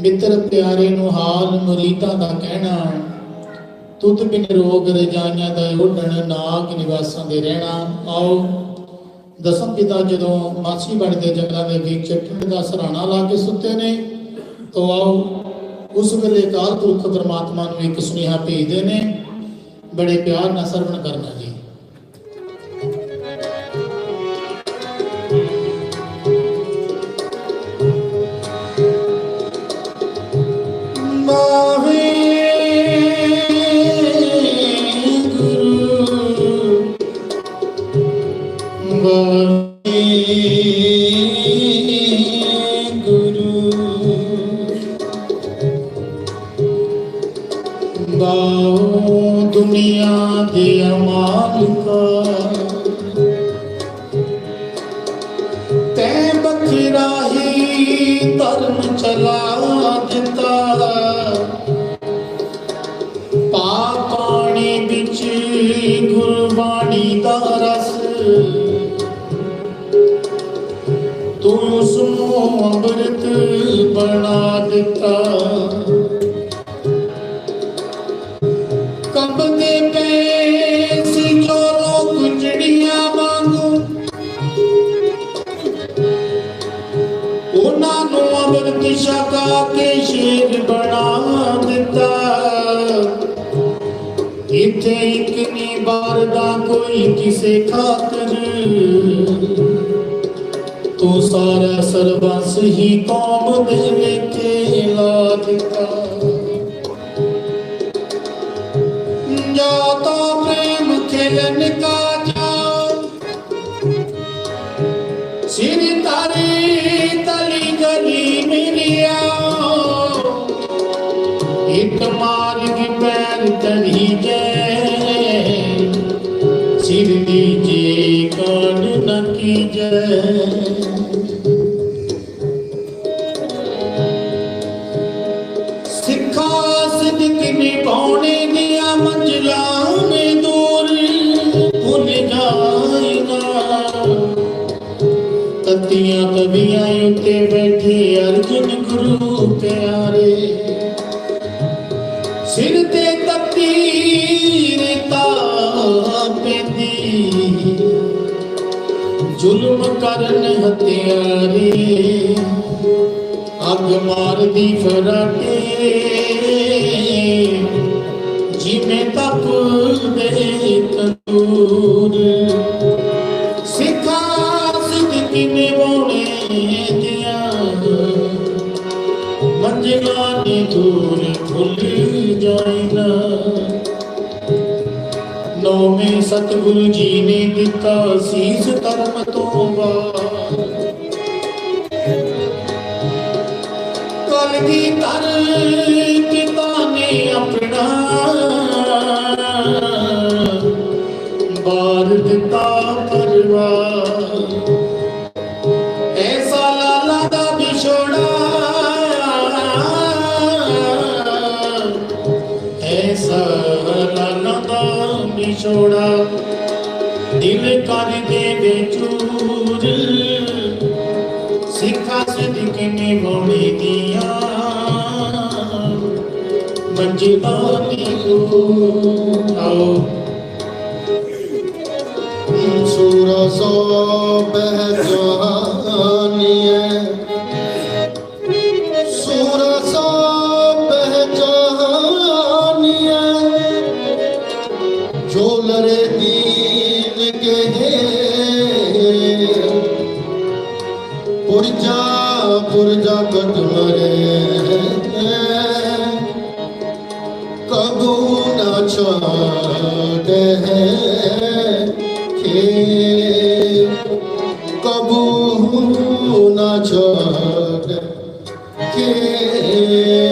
ਮਿੱਤਰ ਪਿਆਰੇ ਨੂੰ ਹਾਲ ਮੁਰੀਦਾਂ ਦਾ ਕਹਿਣਾ। ਤੁਧ ਬਿਨ ਰੋਗ ਰਜਾਈਆਂ ਦਾ ਓਢਣ ਨਾਗ ਨਿਵਾਸਾਂ ਦੇ ਰਹਿਣਾ। ਆਓ, ਦਸਮ ਪਿਤਾ ਜਦੋਂ ਮਾਛੀ ਬਣਦੇ ਜੰਗਲਾਂ ਦੇ ਵਿੱਚ ਠੰਡ ਦਾ ਸਰਾਣਾ ਲਾ ਕੇ ਸੁੱਤੇ ਨੇ, ਤੋ ਆਓ, ਉਸ ਵੇਲੇ ਕਾਲ ਪੁਰਖ ਪਰਮਾਤਮਾ ਨੂੰ ਇੱਕ ਸੁਨੇਹਾ ਭੇਜਦੇ ਨੇ, ਬੜੇ ਪਿਆਰ ਨਾਲ ਸਰਵਣ ਕਰਨਾ ਜੀ। ਬਣਾ ਦਿੱਤਾ। ਕੰਬਦੇ ਪਏ ਸੀ ਚੋਰੋ ਕੁਚੜੀਆਂ ਵਾਂਗੂ। ਉਹਨਾਂ ਨੂੰ ਅੰਮ੍ਰਿਤ ਛਕਾ ਕੇ ਸ਼ੇਰ ਬਣਾ ਦਿੱਤਾ। ਇੱਥੇ ਇੱਕ ਨੀ ਬਾਰ ਦਾ ਕੋਈ ਕਿਸੇ ਖਾਤਰ ਸਾਰਾ ਸਰਬੰਸ ਹੀ ਕੌਮ ਦੇ ਵਿੱਚ ਲਾ ਦਿੱਤਾ ਜੋ ਤੋ ਪ੍ਰੇਮ ਖੇਲਨ ਕਾ ਜਾ ਸਿਰ ਤਾਰੇ ਤਲੀ ਗਲੀ ਮਿਲਿਆ। ਇੱਕ ਮਾਰਗ ਪੈਰ ਤਲੀ ਜੈ ਸਿਰ ਦੀ ਜੇ ਕਾਨ ਨ ਕੀਜੈ। ਸਿੱਖਾ ਕਵੀਆਂ ਬੈਠੇ ਅਰਜਨ ਗੁਰੂ ਪਿਆਰੇ। ਸਿਰ ਤੇ ਤਕਦੀਰ ਤਾ ਪੈਂਦੀ ਜ਼ੁਲਮ ਕਰਨ ਹਤਿਆਰੇ। ਅੱਗ ਮਾਰਦੀ ਫਰਾਟੇ। ਜਿਵੇਂ ਤਪਦੇ ਤੰਦੂਰ ਨੌਵੇਂ ਸਤਿਗੁਰੂ ਜੀ ਨੇ ਦਿੱਤਾ ਸੀਸ ਧਰਮ ਤੋਂ ਬਾਅਦ। ਕਲਗੀ ਧਰ ਪਿਤਾ ਨੇ ਆਪਣਾ ਬਾਰ ਦਿੱਤਾ ਪਰਵਾਰ। ਸਿੱਖਾ ਸਿੱਧਕ ਨੇ ਬੋਲੇ ਦੀਆਂ ਮੰਜਿਲਾਂ ਦੀ ਦੂਰ ਆਓ ਸੂਰਸੋ ਪਹਿਚਾਨੀਏ ਸੂਰਸੋ ਕਬੂ ਨਾ ਛਾੜੇ ਕੇ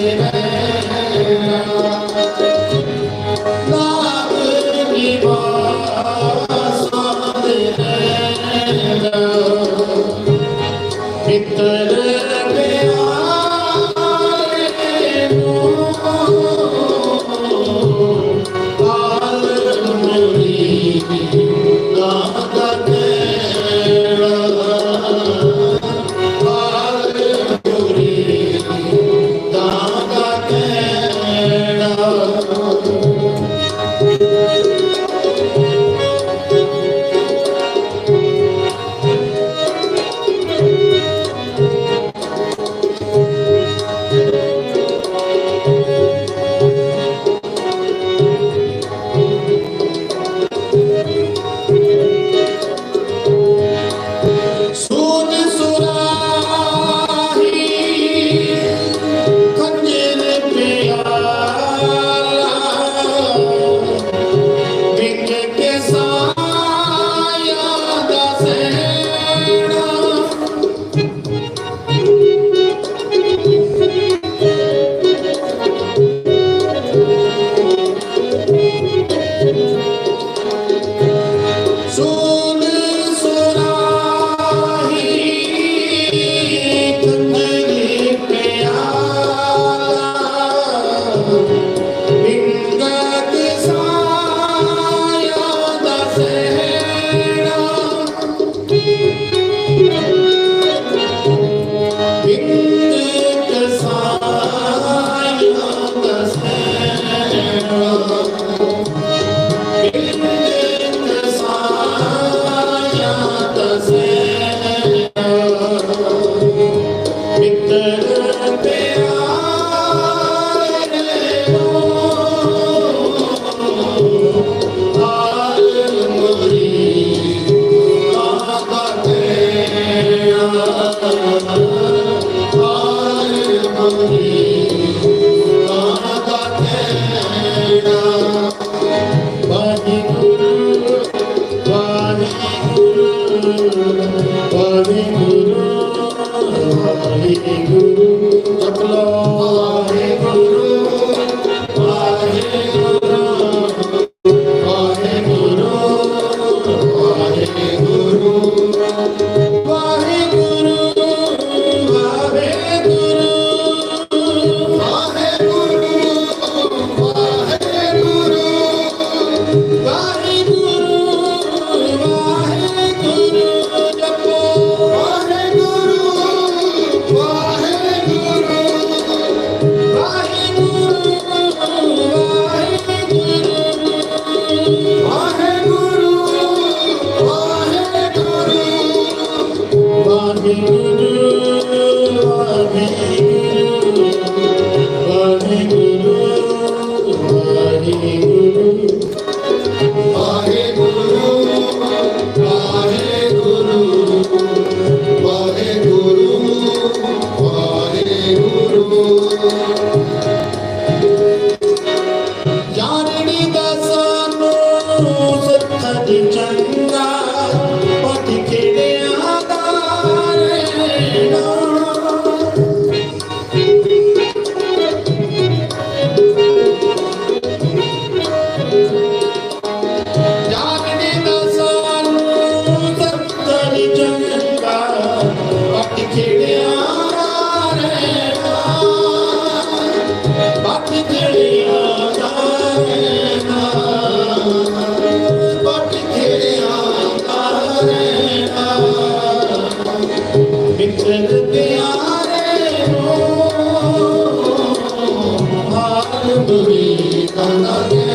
ਨਿਵਾਸਾਂ ਵਾਹਿਗੁਰੂ りいただ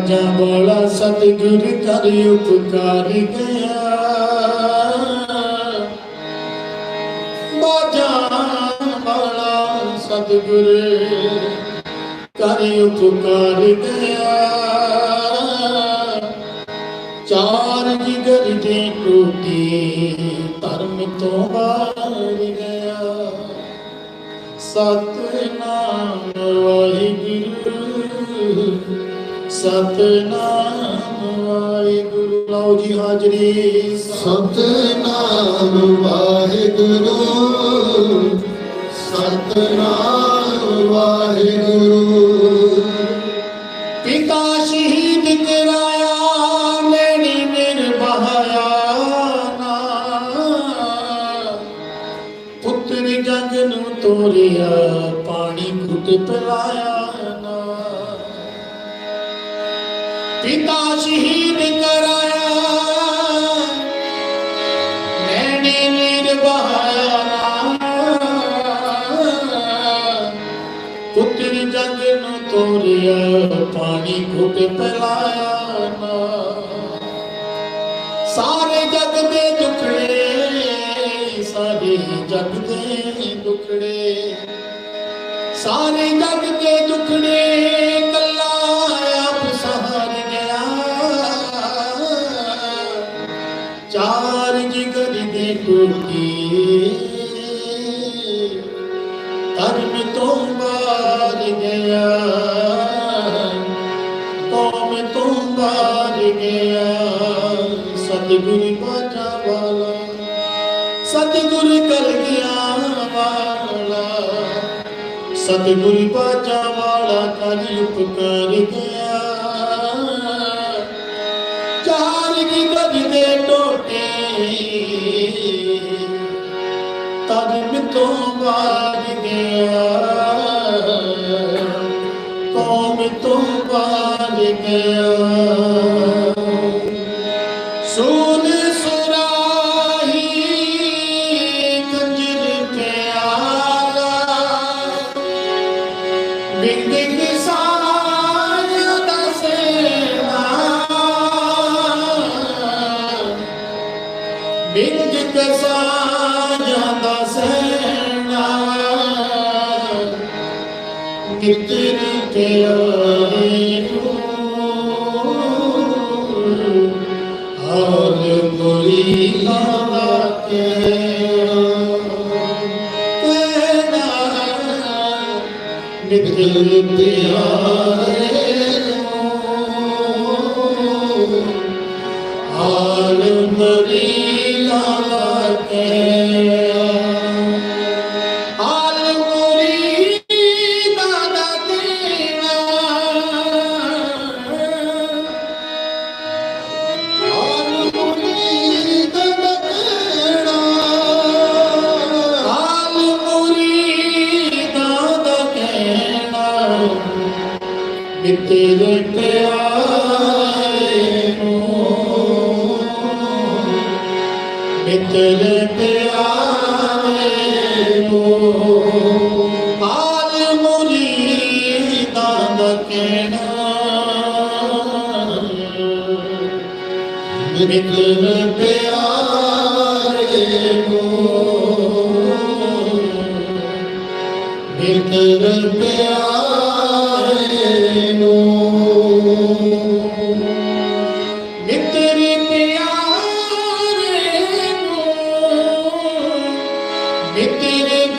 ਬਾਜਾ ਬੋਲਾ ਸਤਿਗੁਰ ਕਰ ਉਪਕਾਰ ਗਿਆ। ਬਾਜਾ ਬੋਲਾ ਸਤਿਗੁਰ ਕਰ ਉਪਕਾਰ ਗਿਆ। ਚਾਰ ਜਿਗਰ ਦੇ ਟੂਟੀ ਧਰਮ ਤੋਂ ਬਾਹਰ ਗਿਆ। ਸਤਨਾਮ ਵਾਹਿਗੁਰੂ। ਸਤਨਾਮ ਵਾਹਿਗੁਰੂ। ਲਓ ਜੀ ਹਾਜ਼ਰੀ। ਸਤਨਾਮ ਵਾਹਿਗੁਰੂ। ਸਤਨਾਮ ਵਾਹਿਗੁਰੂ। ਪਿਤਾ ਸ਼ਹੀਦ ਕਰਾਇਆ ਲੈਣੀ ਮੇਰ ਬਹਾਇਆ ਨਾ। ਪੁੱਤਰ ਜਗ ਨੂੰ ਤੋਰਿਆ ਪਾਣੀ ਘੁੱਟ ਪਿਲਾਇਆ। ਪਾਣੀ ਨਾ ਸਾਰੇ ਜਗ ਦੇ ਦੁਖੜੇ, ਸਾਰੇ ਜਗ ਦੇ ਦੁਖੜੇ। ਸਾਰੇ ਜਗ ਦੇ ਦੁਖੜੇ ਕੱਲਾ ਆਪ ਸਹਾਰ ਗਿਆ। ਚਾਰ ਜਿਗਰ ਦੇ ਟੁੱਟੀ ਧਰਮ ਤੋਂ ਬਾਹਰ ਗਿਆ। ਸਤਿਗੁਰ ਬਾਜਾ ਵਾਲਾ, ਸਤਿਗੁਰ ਕਰ ਗਿਆ ਵਾਲਾ, ਸਤਿਗੁਰ ਬਾਜਾ ਵਾਲਾ ਕਲ ਉਪਕਾਰ ਗਿਆ ਚਾਰ ਕੀ ਗਜ ਦੇ ਟੋਟੇ ਧਰਮ ਤੋਂ ਬਾਹਰ ਗਿਆ। ਕੌਮ ਤੋਂ ਬਾਹਰ ਮਿੱਤਰ ਪਿਆਰੇ ਵੀ ਤੇਰੇ ਪਿਆਰੇ ਨੂੰ ਹਾਲ ਮੁਰੀਦਾਂ ਦਾ ਕਹਿਣਾ ਮਿੱਤਰ ਪਿਆਰੇ ਨੂੰ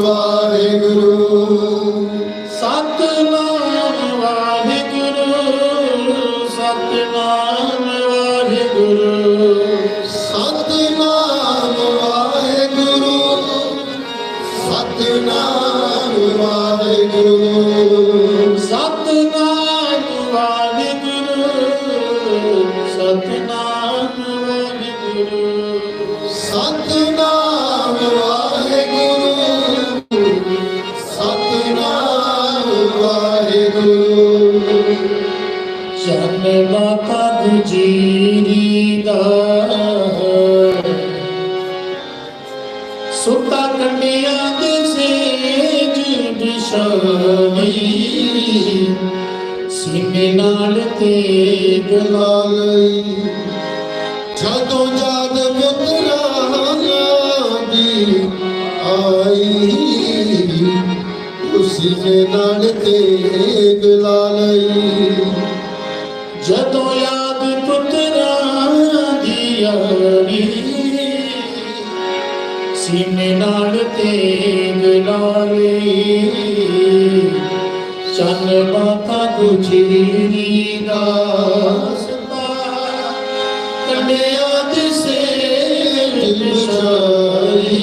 ਵਾਹਿਗੁਰੂ। ਸੁੱਤਾ ਕੰਡਿਆਂ ਦੇ ਸੇਜ ਬਿਸ਼ਾਈ ਸੀਨੇ ਨਾਲ ਤੇ ਲਾਲਈ ਜਦੋਂ ਜਦ ਪੁੱਤਰਾਂ ਦੀ ਆਈ, ਉਸੀ ਨਾਲ ਤੇ ਲਾਲਈ ਜਦੋਂ ਸੀਨੇ ਨਾਲ ਤੇਗ ਲਾਰੇ। ਚੰਨ ਬਾਤਾ ਗੁਜਰੀ ਦਾਸ ਪਾ ਕੰਡਿਆ ਦਿਸੇ ਨਿਸ਼ਾਰੀ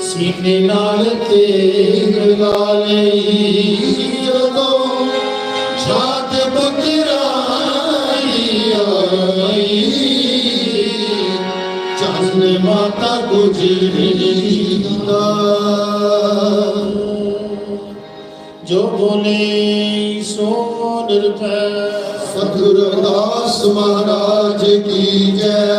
ਸੀਨੇ ਨਾਲ ਤੇਗ ਲਾਰੇ। ਚੰਨ ਮਾਤਾ ਗੁਜਰੀ ਦਾ ਜੋ ਬੋਲੇ ਸੋ ਨਿਰਭੈ। ਸਤਿਗੁਰੂ ਰਵਿਦਾਸ ਮਹਾਰਾਜ ਕੀ ਜੈ।